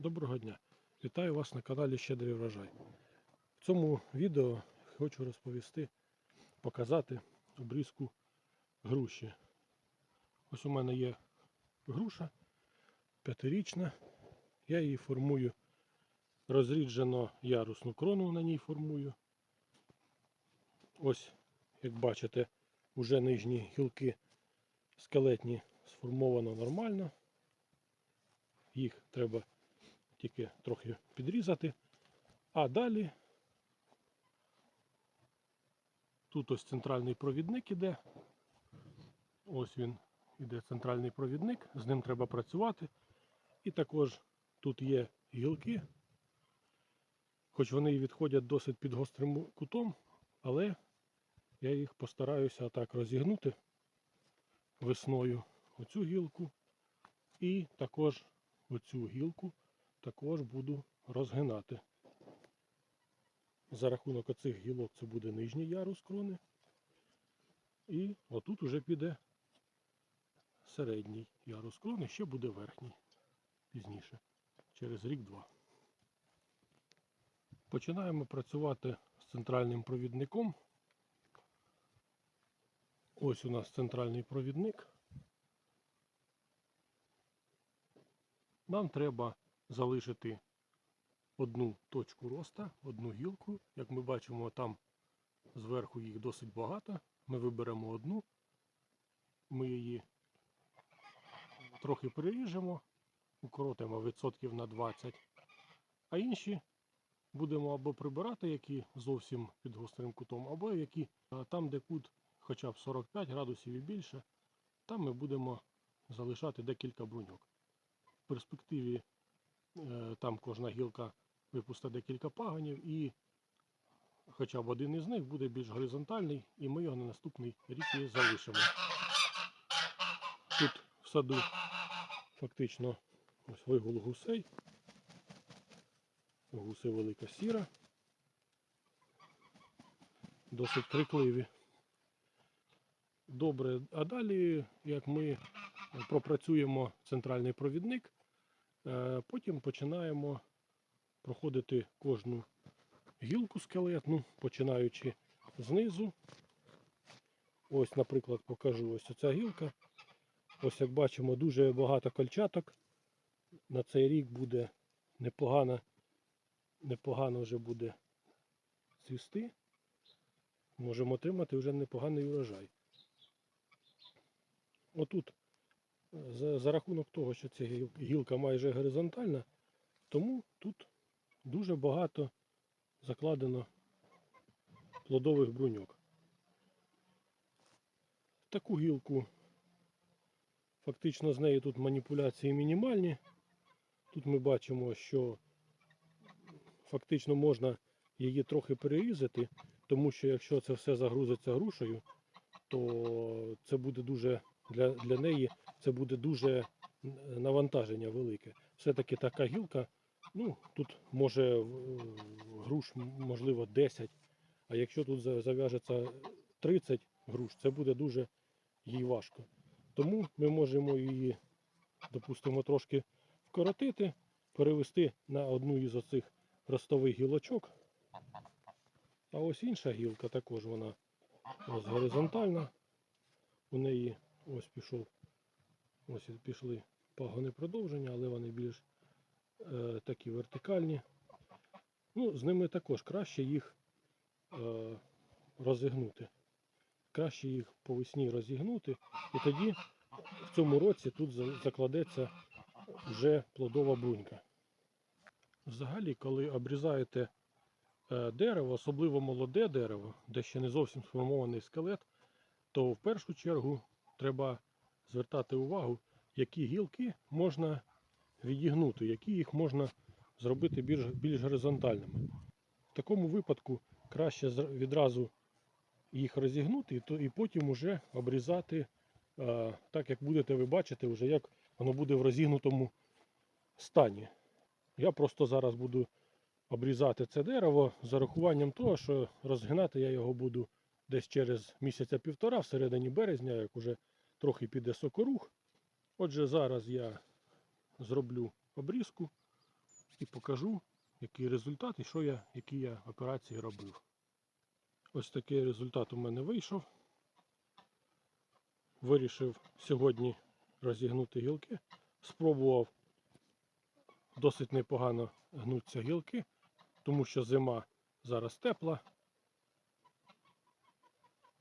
Доброго дня! Вітаю вас на каналі Щедрий врожай. В цьому відео хочу розповісти, показати обрізку груші. Ось у мене є груша п'ятирічна. Я її формую розріджено ярусну крону на ній формую. Ось, як бачите, уже нижні гілки скелетні сформовано нормально. Їх треба тільки трохи підрізати. А далі тут ось центральний провідник іде. Ось він іде центральний провідник, з ним треба працювати. І також тут є гілки, хоч вони відходять досить під гострим кутом, але я їх постараюся так розігнути весною оцю гілку і також оцю гілку також буду розгинати. За рахунок оцих гілок це буде нижній ярус крони. І отут уже піде середній ярус крони, ще буде верхній пізніше, через рік-два. Починаємо працювати з центральним провідником. Ось у нас центральний провідник. Нам треба залишити одну точку роста, одну гілку. Як ми бачимо, там зверху їх досить багато. Ми виберемо одну, ми її трохи переріжемо, укоротимо відсотків на 20, а інші будемо або прибирати, які зовсім під гострим кутом, або які там, де кут хоча б 45 градусів і більше, там ми будемо залишати декілька бруньок. В перспективі там кожна гілка випустить декілька паганів, і хоча б один із них буде більш горизонтальний, і ми його на наступний рік і залишимо. Тут в саду фактично ось вигул гусей. Гуси велика сіра. Досить крикливі. Добре, а далі, як ми пропрацюємо центральний провідник, е, потім починаємо проходити кожну гілку скелетну, починаючи знизу. Ось, наприклад, покажу ось ця гілка. Ось як бачимо, дуже багато кольчаток. На цей рік буде непогано, непогано вже буде цвісти. Можемо отримати вже непоганий урожай. Отут, за, за рахунок того, що ця гілка майже горизонтальна, тому тут дуже багато закладено плодових бруньок. Таку гілку фактично з нею тут маніпуляції мінімальні. Тут ми бачимо, що фактично можна її трохи перерізати, тому що якщо це все загрузиться грушею, то це буде дуже для, для неї це буде дуже навантаження велике. Все-таки така гілка, ну тут може груш можливо 10, а якщо тут зав'яжеться 30 груш, це буде дуже їй важко. Тому ми можемо її, допустимо, трошки вкоротити, перевести на одну із оцих ростових гілочок. А ось інша гілка також вона ось горизонтальна. У неї ось пішов, ось пішли пагони продовження, але вони більш е, такі вертикальні. Ну, з ними також краще їх е, розігнути. Краще їх по весні розігнути, і тоді в цьому році тут закладеться вже плодова брунька. Взагалі, коли обрізаєте е, дерево, особливо молоде дерево, де ще не зовсім сформований скелет, то в першу чергу треба звертати увагу, які гілки можна відігнути, які їх можна зробити більш, більш горизонтальними. В такому випадку краще відразу їх розігнути і, потім уже обрізати, е, так як будете ви бачити, вже як воно буде в розігнутому стані. Я просто зараз буду обрізати це дерево з зарахуванням того, що розгинати я його буду десь через місяця-півтора, всередині березня, як уже трохи піде сокорух. Отже, зараз я зроблю обрізку і покажу, який результат і що я, які я операції робив. Ось такий результат у мене вийшов. Вирішив сьогодні розігнути гілки. Спробував досить непогано гнуться гілки, тому що зима зараз тепла.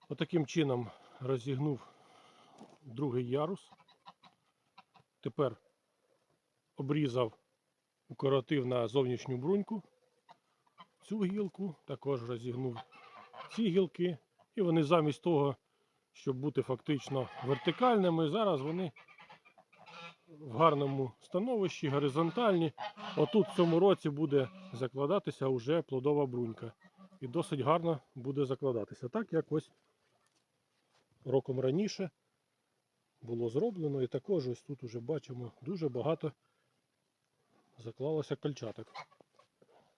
Отаким чином розігнув другий ярус. Тепер обрізав, укоротив на зовнішню бруньку цю гілку, також розігнув ці гілки. І вони замість того, щоб бути фактично вертикальними, зараз вони в гарному становищі, горизонтальні. Отут в цьому році буде закладатися вже плодова брунька. І досить гарно буде закладатися. Так як ось роком раніше було зроблено. І також ось тут вже бачимо дуже багато заклалося кольчаток.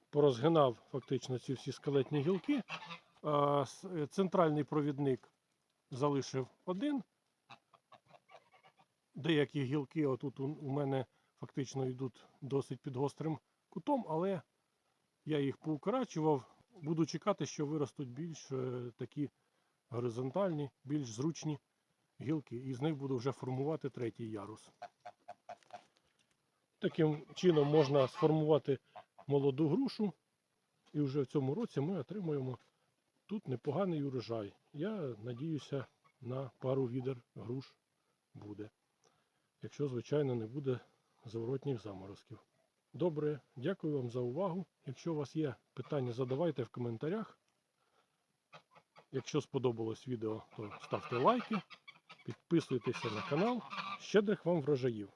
Порозгинав фактично ці всі скелетні гілки. Е, центральний провідник залишив один. Деякі гілки отут у у мене фактично йдуть досить під гострим кутом, але я їх поукорачував. Буду чекати, що виростуть більш е, такі горизонтальні, більш зручні гілки, і з них буду вже формувати третій ярус. Таким чином можна сформувати молоду грушу, і вже в цьому році ми отримуємо тут непоганий урожай. Я надіюся на пару відер груш буде. Якщо, звичайно, не буде зворотніх заморозків. Добре, дякую вам за увагу. Якщо у вас є питання, задавайте в коментарях. Якщо сподобалось відео, то ставте лайки, підписуйтеся на канал. Щедрих вам врожаїв!